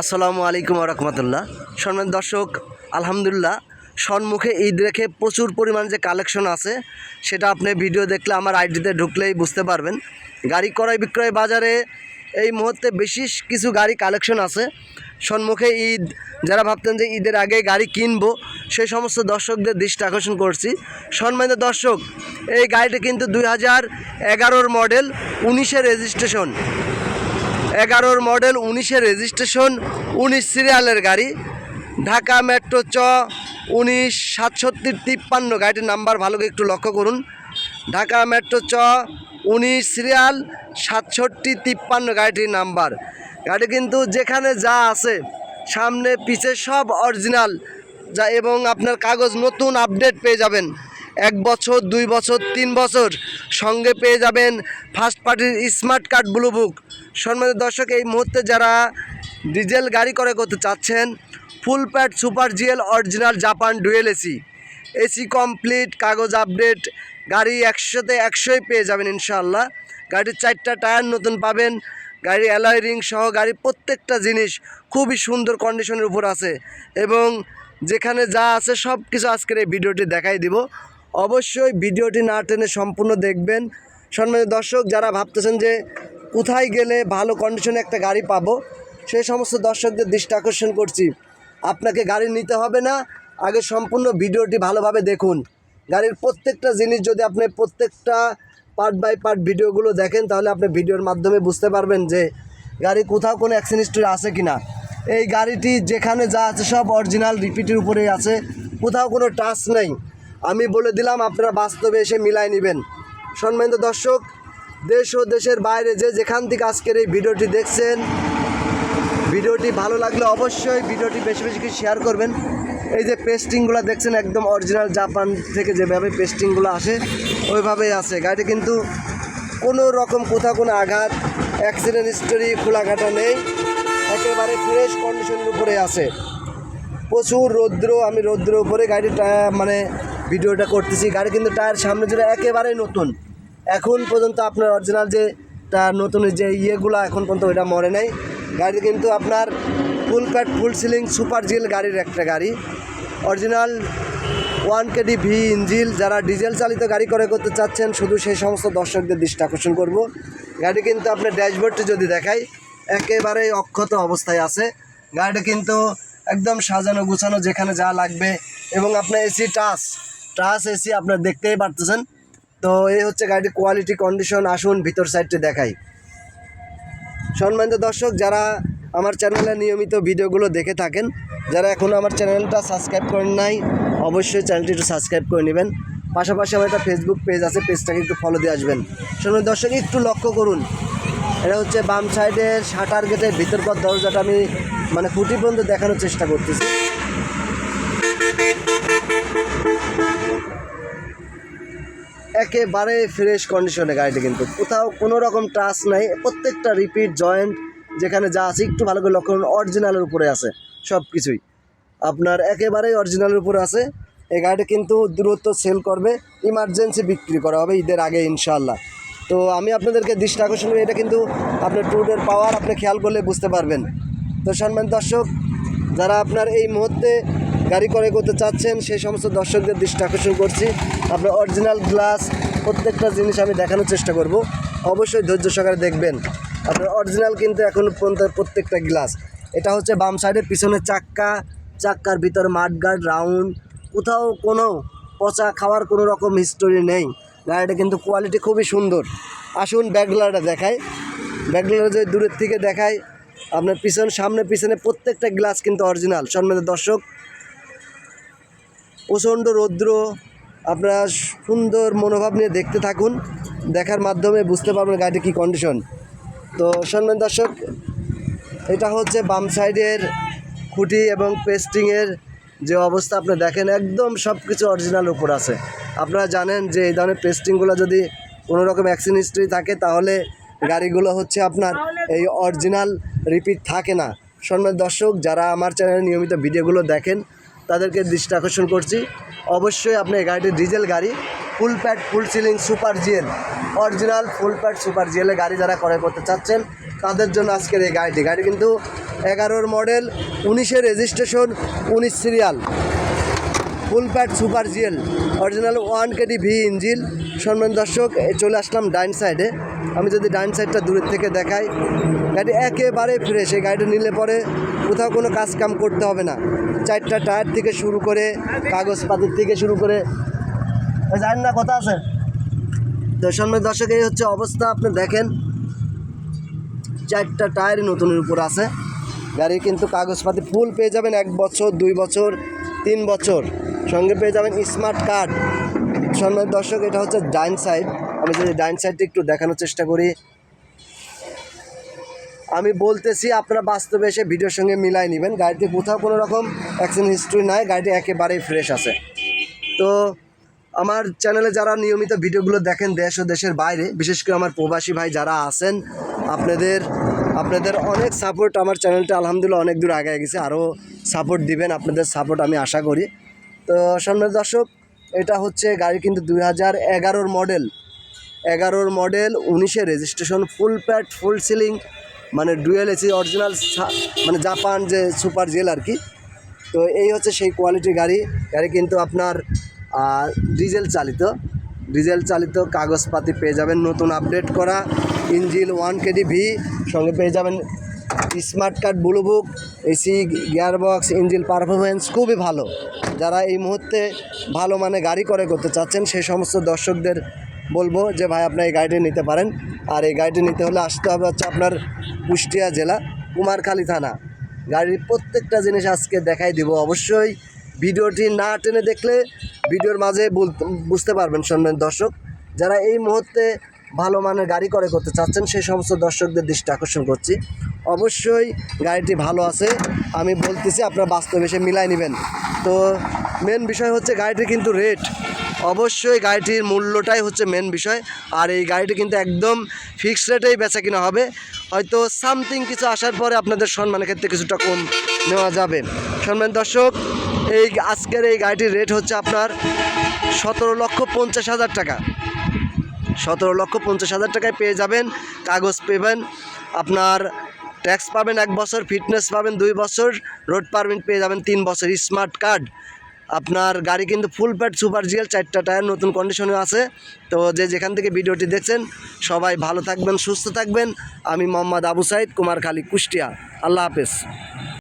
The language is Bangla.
আসসালামু আলাইকুম রহমতুল্লাহ। সম্মান দর্শক, আলহামদুলিল্লাহ, সম্মুখে ঈদ রেখে প্রচুর পরিমাণ যে কালেকশন আছে, সেটা আপনি ভিডিও দেখলে আমার আইডিতে ঢুকলেই বুঝতে পারবেন। গাড়ি ক্রয় বিক্রয় বাজারে এই মুহূর্তে বেশি কিছু গাড়ি কালেকশন আছে। সম্মুখে ঈদ, যারা ভাবতেন যে ঈদের আগে গাড়ি কিনবো সেই সমস্ত দর্শকদের দৃষ্টি আকর্ষণ করছি। সম্মানিত দর্শক, এই গাড়িটি কিন্তু দুই হাজার এগারোর মডেল, উনিশের রেজিস্ট্রেশন এগারোর মডেল, উনিশের রেজিস্ট্রেশন উনিশ সিরিয়ালের গাড়ি। ঢাকা মেট্রো চ, উনিশ সাতষট্টি তিপ্পান্ন গাড়িটির নাম্বার ভালো করে একটু লক্ষ্য করুন। ঢাকা মেট্রো চ, উনিশ সিরিয়াল সাতষট্টি তিপ্পান্ন গাড়িটির নাম্বার গাড়ি কিন্তু যেখানে যা আছে, সামনে, পিছে সব অরিজিনাল যা এবং আপনার কাগজ নতুন আপডেট পেয়ে যাবেন। এক বছর, দুই বছর, তিন বছর সঙ্গে পেয়ে যাবেন ফার্স্ট পার্টির স্মার্ট কার্ড ব্লু বুক সম্মানিত দর্শক, এই মুহূর্তে যারা ডিজেল গাড়ি করে করতে চাচ্ছেন full pad super GL original Japan dual AC AC complete কাগজ আপডেট গাড়ি একশোতে একশোই পেয়ে যাবেন ইনশাআল্লাহ। গাড়ির চারটা টায়ার নতুন পাবেন গাড়ি অ্যালয় রিং সহ গাড়ির প্রত্যেকটা জিনিস খুবই সুন্দর কন্ডিশনের উপর আছে। এবং যেখানে যা আছে সব কিছু আজকের এই ভিডিওটি দেখাই দিব। অবশ্যই ভিডিওটি না টেনে সম্পূর্ণ দেখবেন। সম্মানিত দর্শক, যারা ভাবতেছেন যে কোথায় গেলে ভালো কন্ডিশনে একটা গাড়ি পাবো সেই সমস্ত দর্শকদের দৃষ্টি আকর্ষণ করছি। আপনাকে গাড়ি নিতে হবে না, আগে সম্পূর্ণ ভিডিওটি ভালোভাবে দেখুন। গাড়ির প্রত্যেকটা জিনিস যদি আপনি প্রত্যেকটা পার্ট বাই পার্ট ভিডিওগুলো দেখেন, তাহলে আপনি ভিডিওর মাধ্যমে বুঝতে পারবেন যে গাড়ি কোথাও কোনো অ্যাক্সিডেন্ট আছে কি না এই গাড়িটি যেখানে যা আছে সব অরিজিনাল রিপিটের উপরেই আছে, কোথাও কোনো টাচ নেই। আমি বলে দিলাম, আপনারা বাস্তবে এসে মিলাই নেবেন। সম্মানিত দর্শক, দেশ ও দেশের বাইরে যে যেখান থেকে আজকের এই ভিডিওটি দেখছেন, ভিডিওটি ভালো লাগলে অবশ্যই ভিডিওটি বেশি বেশি করে শেয়ার করবেন। এই যে পেস্টিংগুলো দেখছেন, একদম অরিজিনাল জাপান থেকে যেভাবে পেস্টিংগুলো আসে, ওইভাবেই আছে। গাড়িটি কিন্তু কোনো রকম কোথাও কোনো আঘাত অ্যাক্সিডেন্ট হিস্টোরি খোলাঘাটা নেই। একেবারে ফ্রেশ কন্ডিশনের উপরে আছে। প্রচুর রৌদ্র, আমি রৌদ্র উপরে গাড়িটা মানে ভিডিওটা করতেছি। গাড়ি কিন্তু টায়ার সামনে যেটা একেবারেই নতুন। এখন পর্যন্ত আপনার অরিজিনাল যে তার নতুন যে ইয়েগুলো এখন পর্যন্ত ওইটা মরে নাই। গাড়ি কিন্তু আপনার ফুল প্যাট ফুল সিলিং সুপার জিল গাড়ির একটা গাড়ি। Original one KD V engine যারা ডিজেল চালিত গাড়ি করে করতে চাচ্ছেন, শুধু সেই সমস্ত দর্শকদের দৃষ্টি আকর্ষণ করব। গাড়ি কিন্তু আপনার ড্যাশবোর্ডটি যদি দেখাই, একেবারেই অক্ষত অবস্থায় আছে। গাড়িটা কিন্তু একদম সাজানো, গুছানো যেখানে যা লাগবে এবং আপনার এসি, টাচ টাচ এসি আপনার দেখতেই পারতেছেন। তো এই হচ্ছে গাড়ির কোয়ালিটি কন্ডিশন আসুন, ভিতর সাইডটি দেখাই। সম্মানিত দর্শক, যারা আমার চ্যানেলে নিয়মিত ভিডিওগুলো দেখে থাকেন, যারা এখনও আমার চ্যানেলটা সাবস্ক্রাইব করেন নাই, অবশ্যই চ্যানেলটি একটু সাবস্ক্রাইব করে নেবেন। পাশাপাশি আমার একটা ফেসবুক পেজ আছে পেজটাকে একটু ফলো দিয়ে আসবেন। সম্মানিত দর্শক, একটু লক্ষ্য করুন। এটা হচ্ছে বাম সাইডের শাটার গেটের ভিতরকার দরজাটা আমি মানে ফুটি পর্যন্ত দেখানোর চেষ্টা করতেছি। একেবারে ফ্রেশ কন্ডিশনে গাড়িটি কিন্তু। কোথাও কোনো রকম টাচ নাই, প্রত্যেকটা রিপিট জয়েন্ট যেখানে যা আছে, একটু ভালো করে লক্ষ্য করুন অরিজিনালের উপরে আছে সব কিছুই আপনার একেবারেই অরিজিনালের উপরে আছে। এই গাড়িটা কিন্তু দূরত্ব সেল করবে ইমার্জেন্সি বিক্রি করা হবে ঈদের আগে ইনশাল্লাহ তো আমি আপনাদেরকে দৃষ্টি আকর্ষণ করি, এটা কিন্তু আপনার টুডের পাওয়ার আপনি খেয়াল করলে বুঝতে পারবেন। তো সম্মান দর্শক, যারা আপনার এই মুহূর্তে গাড়ি করে করতে চাচ্ছেন, সেই সমস্ত দর্শকদের দৃষ্টি আকর্ষণ করছি। আপনার অরিজিনাল গ্লাস প্রত্যেকটা জিনিস আমি দেখানোর চেষ্টা করব। অবশ্যই ধৈর্য সহকারে দেখবেন। আপনার অরিজিনাল কিন্তু এখন পর্যন্ত প্রত্যেকটা গ্লাস এটা হচ্ছে বাম সাইডের পিছনে চাক্কা। চাক্কার ভিতর মাঠগার্ড রাউন্ড কোথাও কোনো পচা খাওয়ার কোনো রকম হিস্টোরি নেই। গাড়িটা কিন্তু কোয়ালিটি খুবই সুন্দর। আসুন ব্যাকগ্লারটা দেখায় ব্যাকগ্লার যদি দূরের থেকে দেখায় আপনার পিছন, সামনে, পিছনে প্রত্যেকটা গ্লাস কিন্তু অরিজিনাল সম্মানিত দর্শক প্রচণ্ড রৌদ্র, আপনারা সুন্দর মনোভাব নিয়ে দেখতে থাকুন। দেখার মাধ্যমে বুঝতে পারবেন গাড়িটি কী কন্ডিশন তো সম্মান দর্শক, এটা হচ্ছে বাম সাইডের খুঁটি এবং পেস্টিংয়ের যে অবস্থা, আপনি দেখেন একদম সব কিছু অরিজিনাল উপর আছে। আপনারা জানেন যে এই ধরনের পেস্টিংগুলো যদি কোনো রকম হিস্ট্রি থাকে, তাহলে গাড়িগুলো হচ্ছে আপনার এই অরিজিনাল রিপিট থাকে না। সম্মান দর্শক, যারা আমার চ্যানেলে নিয়মিত ভিডিওগুলো দেখেন তাদেরকে দৃষ্টি আকর্ষণ করছি। অবশ্যই আপনি এই গাড়িটি ডিজেল গাড়ি, full pad, full ceiling, super GL, original full pad, super জিএলের গাড়ি যারা ক্রয় করতে চাচ্ছেন, তাদের জন্য আজকের এই গাড়িটি। গাড়ি কিন্তু এগারোর মডেল, উনিশের রেজিস্ট্রেশন, উনিশ serial. Full pad, super GL, original one KD V engine সম্মান দর্শক চলে আসলাম ডাইন সাইডে। আমি যদি ডাইন সাইডটা দূরের থেকে দেখাই, গাড়ি একেবারে ফ্রেশ। এই গাড়িটা নিলে পরে কোথাও কোনো কাজ কাম করতে হবে না। চারটা টায়ার থেকে শুরু করে কাগজপাতির থেকে শুরু করে জানেন না কথা আছে? তো সম্মান দর্শক, এই হচ্ছে অবস্থা, আপনি দেখেন। চারটা টায়ারই নতুনের উপর আছে। গাড়ি কিন্তু কাগজপাতি ফুল পেয়ে যাবেন এক বছর, দুই বছর, তিন বছর। সঙ্গে পেয়ে যাবেন স্মার্ট কার্ড সম্মান দর্শক, এটা হচ্ছে ডাইন সাইড। আমি যদি ডাইন সাইডটা একটু দেখানোর চেষ্টা করি। আমি বলতেছি আপনারা বাস্তবে এসে ভিডিওর সঙ্গে মিলাই নেবেন। গাড়িতে কোথাও কোনো রকম অ্যাক্সিডেন্ট হিস্ট্রি নাই, গাড়িটি একেবারেই ফ্রেশ আছে। তো আমার চ্যানেলে যারা নিয়মিত ভিডিওগুলো দেখেন দেশ ও দেশের বাইরে, বিশেষ করে আমার প্রবাসী ভাই যারা আছেন, আপনাদের আপনাদের অনেক সাপোর্ট আমার চ্যানেলটা আলহামদুলিল্লাহ অনেক দূর আগে গেছে আরও সাপোর্ট দিবেন, আপনাদের সাপোর্ট আমি আশা করি। তো সামনের দর্শক, এটা হচ্ছে গাড়ি কিন্তু দুই হাজার এগারোর মডেল এগারোর মডেল উনিশে registration full pad full ceiling মানে ডুয়েল এসি অরিজিনাল মানে জাপান যে সুপার জেল আর কি। তো এই হচ্ছে সেই কোয়ালিটির গাড়ি। গাড়ি কিন্তু আপনার ডিজেল চালিত। ডিজেল চালিত কাগজপাতি পেয়ে যাবেন নতুন আপডেট করা। ইঞ্জিল ওয়ান কেডি ভি, সঙ্গে পেয়ে যাবেন smart card book AC gearbox, engine performance খুবই ভালো। যারা এই মুহূর্তে ভালো মানে গাড়ি করে করতে চাচ্ছেন সেই সমস্ত দর্শকদের বলব যে ভাই আপনার এই গাড়িটি নিতে পারেন। আর এই গাড়িটি নিতে হলে আসতে হবে হচ্ছে আপনার কুষ্টিয়া জেলা, কুমারখালী থানা। গাড়ির প্রত্যেকটা জিনিস আজকে দেখাই দিব। অবশ্যই ভিডিওটি না টেনে দেখলে ভিডিওর মাঝে বুঝতে পারবেন সম্মান দর্শক। যারা এই মুহূর্তে ভালো মানের গাড়ি করে করতে চাচ্ছেন, সেই সমস্ত দর্শকদের দৃষ্টি আকর্ষণ করছি। অবশ্যই গাড়িটি ভালো আছে। আমি বলতেছি, আপনারা বাস্তবে এসে মিলাই নেবেন। তো মেন বিষয় হচ্ছে গাড়িটির কিন্তু রেট অবশ্যই গাড়িটির মূল্যটাই হচ্ছে মেন বিষয়। আর এই গাড়িটি কিন্তু একদম ফিক্সড রেটেই বেচা কিনা হবে। হয়তো সামথিং কিছু আসার পরে আপনাদের সম্মানের ক্ষেত্রে কিছুটা কম নেওয়া যাবে। সম্মান দর্শক, এই আজকের এই গাড়িটির রেট হচ্ছে আপনার সতেরো লক্ষ পঞ্চাশ হাজার টাকা। সতেরো লক্ষ পঞ্চাশ হাজার টাকায় পেয়ে যাবেন, কাগজ পেবেন, আপনার ট্যাক্স পাবেন এক বছর ফিটনেস পাবেন দুই বছর রোড পারমিট পেয়ে যাবেন তিন বছর স্মার্ট কার্ড আপনার গাড়ি কিন্তু ফুল প্যাড সুপার জিএল চারটা টায়ার নতুন কন্ডিশনে আছে। তো যে যেখান থেকে ভিডিওটি দেখছেন, সবাই ভালো থাকবেন, সুস্থ থাকবেন। আমি মোহাম্মদ আবু সাইদ, কুমারখালী, কুষ্টিয়া। আল্লাহ হাফেজ।